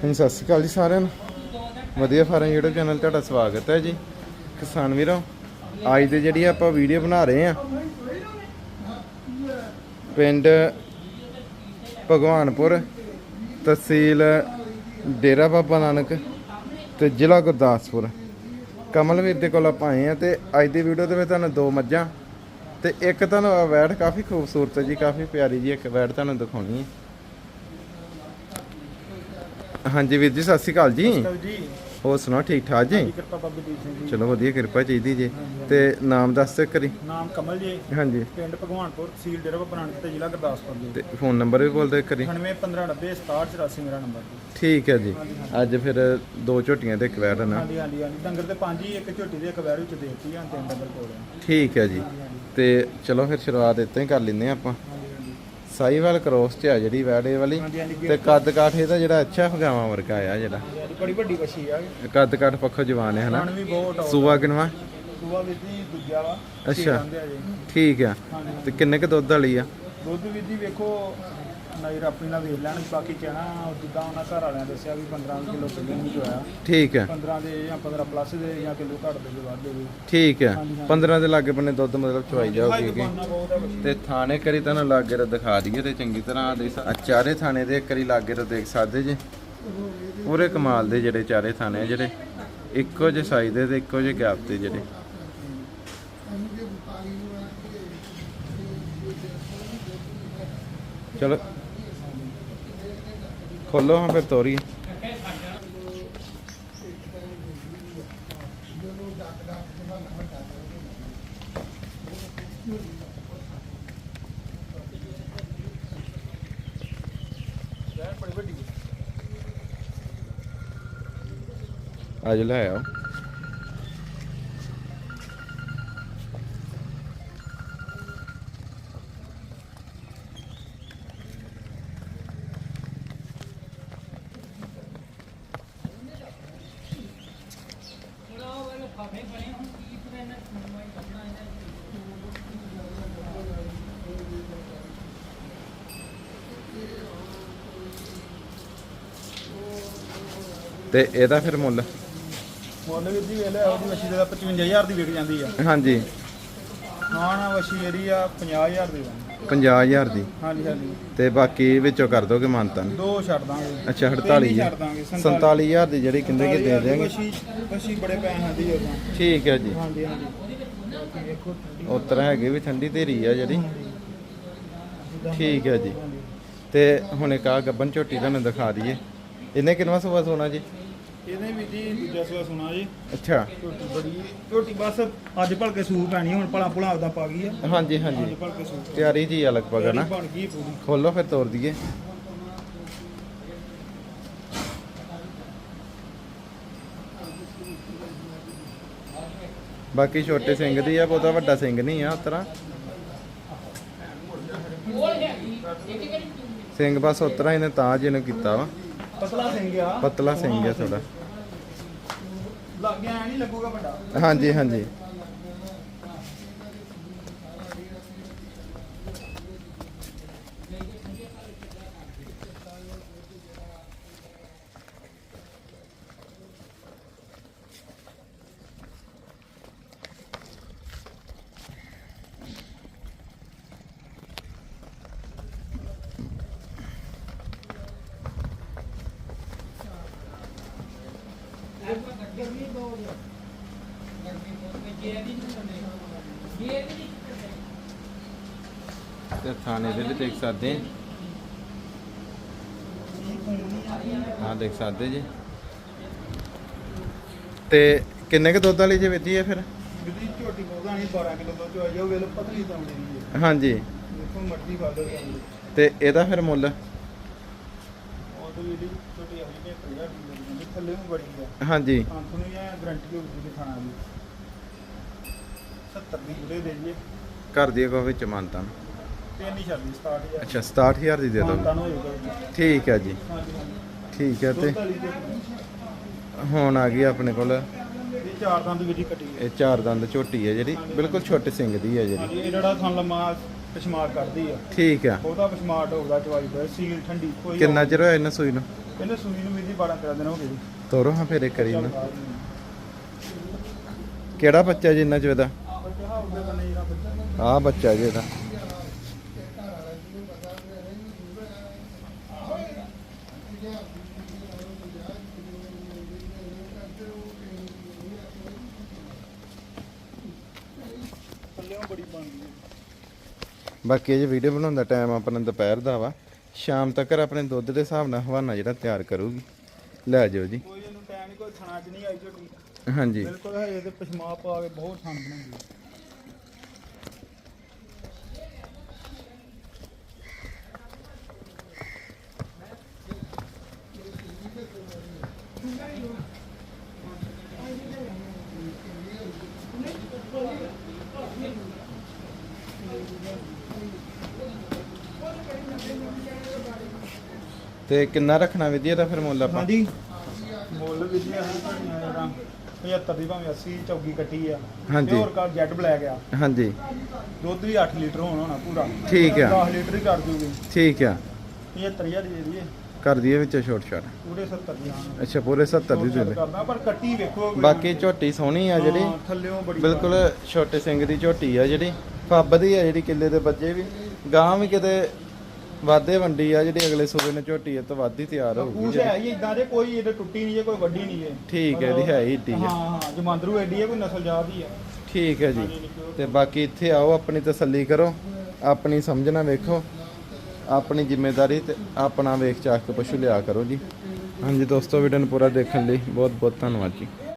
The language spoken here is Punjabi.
ਹਾਂਜੀ, ਸਤਿ ਸ਼੍ਰੀ ਅਕਾਲ ਜੀ ਸਾਰਿਆਂ ਨੂੰ। ਵਧੀਆ ਫਾਰਮ YouTube ਚੈਨਲ ਤੁਹਾਡਾ ਸਵਾਗਤ ਹੈ ਜੀ। ਕਿਸਾਨ ਵੀਰੋ, ਅੱਜ ਦੇ ਜਿਹੜੀ ਆਪਾਂ ਵੀਡੀਓ ਬਣਾ ਰਹੇ ਆ ਪਿੰਡ ਭਗਵਾਨਪੁਰ ਤਹਿਸੀਲ ਡੇਰਾ ਬਾਬਾ ਨਾਨਕ ਤੇ ਜ਼ਿਲ੍ਹਾ ਗੁਰਦਾਸਪੁਰ। ਕਮਲਵੀਰ ਦੇ ਕੋਲ ਆਪਾਂ ਆਏ ਆ ਤੇ ਅੱਜ ਦੀ ਵੀਡੀਓ ਦੇ ਵਿੱਚ ਤੁਹਾਨੂੰ ਦੋ ਮੱਝਾਂ ਤੇ ਇੱਕ ਤੁਹਾਨੂੰ ਆਹ ਵੈੜ ਕਾਫੀ ਖੂਬਸੂਰਤ ਹੈ ਜੀ, ਕਾਫੀ ਪਿਆਰੀ ਜੀ ਇੱਕ ਵੈੜ ਤੁਹਾਨੂੰ ਦਿਖਾਉਣੀ ਹੈ। ਹਾਂਜੀ ਵੀਰ ਜੀ ਸਤਿ ਸ਼੍ਰੀ ਅਕਾਲ ਜੀ। ਜੀ। ਹੋਰ ਸੁਣਾਓ ਠੀਕ ਠਾਕ ਜੀ? ਕਿਰਪਾ ਬਾਬਾ ਦੀਪ ਸਿੰਘ ਜੀ। ਚਲੋ ਵਧੀਆ ਕਿਰਪਾ ਚਾਹੀਦੀ ਜੀ। ਤੇ ਨਾਮ ਦੱਸ ਦਿਓ ਕਰੀ ਨਾਮ ਕਮਲ ਜੀ। ਹਾਂਜੀ। ਪਿੰਡ ਭਗਵਾਨਪੁਰ ਤਹਿਸੀਲ ਡੇਰਾ ਬਾਬਾ ਨਾਨਕ ਤੇ ਜ਼ਿਲ੍ਹਾ ਗੁਰਦਾਸਪੁਰ ਜੀ। ਤੇ ਫੋਨ ਨੰਬਰ ਵੀ ਬੋਲ ਦਿਓ ਕਰੀ 981590 6784 ਮੇਰਾ ਨੰਬਰ ਜੀ। ਠੀਕ ਹੈ ਜੀ। ਅੱਜ ਫਿਰ ਦੋ ਝੋਟੀਆਂ ਤੇ ਇੱਕ ਵੈੜ ਨਾ। ਹਾਂਜੀ ਹਾਂਜੀ ਹਾਂਜੀ। ਡੰਗਰ ਤੇ ਪੰਜ ਹੀ ਇੱਕ ਝੋਟੀ ਦੇ ਇੱਕ ਵੈਰ ਵਿੱਚ ਦੇਤੀ ਆ ਤਿੰਨ ਡੰਗਰ ਕੋਲ ਆ। ਠੀਕ ਹੈ ਜੀ। ਤੇ ਚਲੋ ਫਿਰ ਸ਼ੁਰੂਆਤ ਇੱਥੇ ਹੀ ਕਰ ਲੈਂਦੇ ਹਾਂ ਆਪਾਂ। ਸਾਈਵਾਲ ਕ੍ਰੋਸ ਚ ਆ ਜਿਹੜੀ ਵੈੜ ਵਾਲੀ। ਹਾਂਜੀ ਹਾਂਜੀ ਤੇ ਕੱਦ ਕਾਠ ਇਹਦਾ ਜਿਹੜਾ ਅੱਛਾ ਫਗਾਵਾਂ ਵਰਗਾ ਆ ਜਿਹੜਾ। ਬੜੀ ਵੱਡੀ ਵਛੀ ਆ। ਕੱਦ ਕਾਠ ਪੱਖੋਂ ਜਵਾਨ ਹੈ ਹਨਾ? ਖਾਣ ਵੀ ਬਹੁਤ ਆ ਸੂਆ ਕਿਨਵਾ? ਸੂਆ ਵੀ ਜੀ ਦੂਜਾ ਵਾ ਅੱਛਾ। ਛੇ ਦੰਦ ਆ ਜੀ। ਠੀਕ ਆ। ਤੇ ਕਿੰਨੇ ਕ ਦੁੱਧ ਵਾਲੀ ਆ? ਦੁੱਧ ਵੀ ਜੀ ਵੇਖੋ ਨਾਈਰ ਆਪਣੀ ਨਾਲ ਵੇਖ ਲੈਣ ਬਾਕੀ ਕਹਿਣਾ ਜਿੱਦਾਂ ਉਹਨਾਂ ਘਰ ਵਾਲਿਆਂ ਦੱਸਿਆ ਵੀ 15 ਕਿਲੋ ਪਹਿਲੇ ਨਹੀਂ ਚੋਇਆ ਠੀਕ ਆ 15 ਦੇ ਜਾਂ 15 ਪਲੱਸ ਦੇ ਜਾਂ ਕਿਲੋ ਘੱਟ ਦੇ ਵੱਧ ਦੇ ਵੀ। ਠੀਕ ਹਾਂਜੀ। 15 ਦੇ ਲਾਗੇ ਬੰਨੇ ਦੁੱਧ ਮਤਲਬ ਚਵਾਈ ਜਾਊਗੀ ਕਿ ਤੇ ਥਾਣੇ ਕਰੀ ਤੁਹਾਨੂੰ ਲਾਗੇ ਤੋਂ ਦਿਖਾ ਦਈਏ ਤੇ ਚੰਗੀ ਤਰ੍ਹਾਂ ਦੇ ਚਾਰੇ ਥਾਣੇ ਦੇ ਕਰੀ ਲਾਗੇ ਤੋਂ ਦੇਖ ਸਕਦੇ ਜੇ। ਪੂਰੇ ਕਮਾਲ ਦੇ ਜਿਹੜੇ ਚਾਰੇ ਥਾਣੇ ਆ ਜਿਹੜੇ। ਇੱਕੋ ਜਿਹੇ ਸਾਈਜ਼ ਦੇ ਤੇ ਇੱਕੋ ਜਿਹੇ ਗੈਪ ਤੇ ਜਿਹੜੇ। ਚਲੋ। ਖੋਲੋ ਹਾਂ ਫਿਰ ਤੋਰੀ ਅੱਜ ਲੈ ਆਓ। ਤੇ ਇਹਦਾ ਫਿਰ ਮੁੱਲ? ਮੁੱਲ ਵੀ ਜੀ ਵੇਲੇ ਉਹਦੀ ਵਛੀ ਦਾ 55000 ਦੀ ਵਿਕ ਜਾਂਦੀ ਆ। ਹਾਂਜੀ। ਹਾਂ ਨਾ ਵਛੀ ਜਿਹੜੀ ਆ 50000 ਦੀ ਦਾਂਗੇ 50000 ਦੀ? ਹਾਂਜੀ ਹਾਂਜੀ। ਤੇ ਬਾਕੀ ਵਿੱਚੋਂ ਕਰ ਦੋਗੇ ਮਾਨਤਾ ਦੋ ਛੱਡ ਦਾਂਗੇ। ਅੱਛਾ ਤਿੰਨ 48 ਹੀ ਛੱਡ ਦਾਂਗੇ 47000 ਦੀ ਜਿਹੜੀ ਕਹਿੰਦੇ ਕਿ ਦੇ ਦੇਾਂਗੇ ਵਛੀ ਵਛੀ ਬੜੇ ਪੈਸਿਆਂ ਦੀ ਉਦੋਂ। ਠੀਕ ਹੈ ਜੀ। ਹਾਂਜੀ ਹਾਂਜੀ। ਵੇਖੋ ਉਤਰ ਹੈਗੇ ਵੀ ਠੰਡੀ ਧੀਰੀ ਆ ਜਿਹੜੀ। ਠੀਕ ਹੈ ਜੀ। ਤੇ ਹੁਣ ਇੱਕ ਆ ਗੱਬਨ ਝੋਟੀ ਤੁਹਾਨੂੰ ਦਿਖਾ ਦਈਏ। ਇਹਨੇ ਕਿੰਨਵਾ ਸੁਬਾ ਸੋਨਾ ਜੀ? ਇਹਨੇ ਵੀ ਜੀ ਦੂਜਾ ਸਵਾ ਸੁਣਾ ਜੀ। ਅੱਛਾ। ਝੋਟੀ ਬੜੀ ਝੋਟੀ ਬਸ ਅੱਜ ਭਲਕੇ ਸੂਪ ਪੈਣੀ ਹੁਣ ਭਲਾ ਭੁਲਾ ਆਪਦਾ ਪਾ ਗਈ ਆ। ਹਾਂਜੀ ਅੱਜ ਹਾਂਜੀ ਭਲਕੇ ਤਿਆਰੀ ਜੀ ਆ ਲਗਭਗ ਹੈ ਨਾ ਬਣ ਗਈ ਪੂਰੀ। ਖੋਲੋ ਫਿਰ ਤੋੜ ਦਈਏ। ਬਾਕੀ ਛੋਟੇ ਸਿੰਘ ਦੀ ਆ ਬਹੁਤਾ ਵੱਡਾ ਸਿੰਘ ਨਹੀਂ ਆ ਉਤਰਾ। ਸਿੰਘ ਬਸ ਉਤਰਾ ਇਹਨੇ ਤਾਂ ਜਿਹਨੂੰ ਕੀਤਾ ਵਾ। ਪਤਲਾ ਸਿੰਘ ਆ। ਪਤਲਾ ਸਿੰਘ ਆ ਥੋੜਾ ਲੱਗ ਗਿਆ ਨਹੀਂ ਲੱਗੂਗਾ ਵੱਡਾ। ਹਾਂਜੀ ਹਾਂਜੀ। ਤੇ ਥਾਣੇ ਦੇ ਵੀ ਦੇਖ ਸਕਦੇ ਹਾਂ। ਦੇਖ ਸਕਦੇ ਜੀ। ਤੇ ਕਿੰਨੇ ਕ ਦੁੱਧ ਵਾਲੀ ਜੇ ਵੇਚੀ ਹੈ ਫਿਰ? ਜਿਹਦੀ ਝੋਟੀ ਬਹੁਤਾ ਨਹੀਂ 12 ਕਿਲੋ ਦੁੱਧ ਚੋਈ ਜਾਓ ਵੇਲੇ ਪਤਲੀ ਤਾਂ ਆਉਂਦੀ ਹੈ ਹਾਂਜੀ। ਦੇਖੋ ਖਾ ਲਓ ਤੁਹਾਨੂੰ ਤੇ ਇਹਦਾ ਫਿਰ ਮੁੱਲ? ਤਾਂ ਜਿਹੜੀ ਝੋਟੀ ਆਉਂਦੀ ਨੇ 50 ਦੀ ਲੱਗੀ ਥੱਲੇ ਨੂੰ ਬੜੀ ਆ। ਹਾਂਜੀ। ਹਾਂ ਤੁਹਾਨੂੰ ਇਹ ਗਰੰਟੀ ਹੋ ਗਈ ਖਾਣਾ ਦੀ 70 ਦੀ ਜੁੜੇ ਦੇ ਜੀ ਘਰ ਦੀ ਕੋ ਵਿੱਚ ਮੰਨਤਾ ਛੱਡੀ 67000 ਅੱਛਾ 67000 ਦੀ ਦੇ ਦੋ ਮਾਨਤਾਨ ਹੋਏਗਾ ਜੀ। ਠੀਕ ਹੈ ਜੀ। ਹਾਂਜੀ ਠੀਕ ਹੈ ਤੇ। ਹੁਣ ਆ ਗਈ ਆਪਣੇ ਕੋਲ। ਇਹ ਚਾਰ ਦੰਦ ਵਿੱਚ ਕੱਟੀ ਹੈ ਇਹ ਚਾਰ ਦੰਦ ਝੋਟੀ ਹੈ ਜਿਹੜੀ ਬਿਲਕੁਲ ਛੋਟੇ ਸਿੰਘ ਦੀ ਹੈ ਜਿਹੜੀ। ਇਹ ਜਿਹੜਾ ਥਣ ਲੰਮਾ ਪਛਮਾਰ ਕਰਦੀ ਆ। ਠੀਕ ਆ। ਉਹਦਾ ਪਛਮਾਰ ਹੋਊਗਾ ਚਵਾਈ ਦਾ ਸੀਲ ਠੰਡੀ ਕੋਈ ਕਿੰਨਾ ਚਿਰ ਹੋਇਆ ਇਹਨਾਂ ਸੂਈ ਨੂੰ? ਇਹਨੇ ਸੂਈ ਨੂੰ ਜੀ 12 13 ਦਿਨ ਹੋ ਗਏ ਜੀ। ਤੋਰੋ ਹਾਂ ਫਿਰ ਕਰੀ ਚੱਲ ਨਾ। ਕਿਹੜਾ ਬੱਚਾ ਜੀ ਚ ਇਹਦਾ ਆਹ ਬੱਚਾ ਜੀ ਇਹਦਾ ਥੱਲੇੋਂ ਬੜੀ ਬਣ ਗਈ ਹੈ। ਬਾਕੀ ਇਹ ਵੀਡੀਓ ਬਣਾਉਣ ਦਾ ਟਾਈਮ ਆਪਣਾ ਦੁਪਹਿਰ ਦਾ ਵਾ ਸ਼ਾਮ ਤੱਕ ਆਪਣੇ ਦੁੱਧ ਦੇ ਹਿਸਾਬ ਨਾਲ ਹਵਾਨਾ ਜਿਹੜਾ ਤਿਆਰ ਕਰੂਗੀ। ਲੈ ਜਾਓ ਜੀ। ਕੋਈ ਇਹਨੂੰ ਟਾਈਮ ਕੋਈ ਖਾਣਾ ਚ ਨਹੀਂ ਆਈ ਝੋਟੀ ਹਾਂਜੀ। ਬਿਲਕੁਲ ਹੈ ਇਹਦੇ ਪਸ਼ਮਾ ਪਾ ਕੇ ਬਹੁਤ ਥਣ ਬਣਾਉਂਦੀ ਤੇ ਕਿੰਨਾ ਰੱਖਣਾ ਵਿਧੀ ਇਹਦਾ ਫਿਰ ਮੁੱਲ ਆਪਾਂ? ਹਾਂਜੀ। ਮੁੱਲ ਵੀ ਜੀ ਅਸੀਂ ਤੁਹਾਡੀਆਂ ਜਿਹੜਾ 75 ਦੀ ਭਾਵੇਂ 80 ਚੌਗੀ ਕੱਟੀ ਆ। ਹਾਂਜੀ। ਹੋਰ ਕਾ ਜੈਟ ਬਲੈਕ ਆ। ਹਾਂਜੀ। ਦੁੱਧ ਵੀ 8 ਲੀਟਰ ਹੋਣਾ ਹੋਣਾ ਪੂਰਾ। ਠੀਕ ਆ। 10 ਲੀਟਰ ਹੀ ਕਰ ਦੂਗੀ। ਠੀਕ ਆ। 75000 ਦੀ ਦੇ ਦਈਏ। ਕਰ ਦਈਏ ਵਿੱਚ ਛੋਟ ਛੋਟ। ਪੂਰੇ 70 ਦੀ ਹਾਂ ਅੱਛਾ ਪੂਰੇ 70 ਦੀ ਦੇ ਦੇ ਕਰਦਾ ਪਰ ਕੱਟੀ ਵੇਖੋ ਬਾਕੀ ਝੋਟੀ ਸੋਹਣੀ ਆ ਜਿਹੜੀ। ਹਾਂ, ਥੱਲਿਓਂ ਬੜੀ ਬਿਲਕੁਲ ਛੋਟੇ ਸਿੰਘ ਦੀ ਝੋਟੀ ਆ ਜਿਹੜੀ। ਫੱਬਦੀ ਆ ਜਿਹੜੀ ਕਿੱਲੇ ਦੇ ਬੱਚੇ ਵੀ। ਗਾਂ ਵੀ ਕਿਤੇ ਵਾਧੇ ਵੰਡੀ ਆ ਜਿਹੜੀ ਅਗਲੇ ਸੂਬੇ ਨੇ ਝੋਟੀ ਆ ਤਾਂ ਵੱਧ ਤਿਆਰ ਹੋਊਗੀ ਪੂਛ। ਹੈ ਹੀ ਇਦਾਂ ਦੇ ਕੋਈ ਇਹਦੇ ਟੁੱਟੀ ਨਹੀਂ ਜੇ ਕੋਈ ਵੱਡੀ ਨਹੀਂ ਜੇ ਠੀਕ ਹੈ, ਇਹਦੀ ਹੈ ਹੀ ਆ। ਹਾਂ। ਹਾਂ ਜਮਾਂਦਰੂ ਐਡੀ ਹੈ ਕੋਈ ਨਸਲ ਜਾਤ ਹੀ ਆ ਠੀਕ ਹੈ ਜੀ। ਤੇ ਬਾਕੀ ਇੱਥੇ ਆਓ ਆਪਣੀ ਤਸੱਲੀ ਕਰੋ ਆਪਣੀ ਸਮਝਣਾ ਵੇਖੋ ਆਪਣੀ ਜ਼ਿੰਮੇਵਾਰੀ ਤੇ ਆਪਣਾ ਵੇਖ ਚਾਖ ਕੇ ਪਸ਼ੂ ਲਿਆ ਕਰੋ ਜੀ। ਹਾਂਜੀ ਦੋਸਤੋ ਵੀਡੀਓ ਨੂੰ ਪੂਰਾ ਦੇਖਣ ਲਈ ਬਹੁਤ ਬਹੁਤ ਧੰਨਵਾਦ ਜੀ।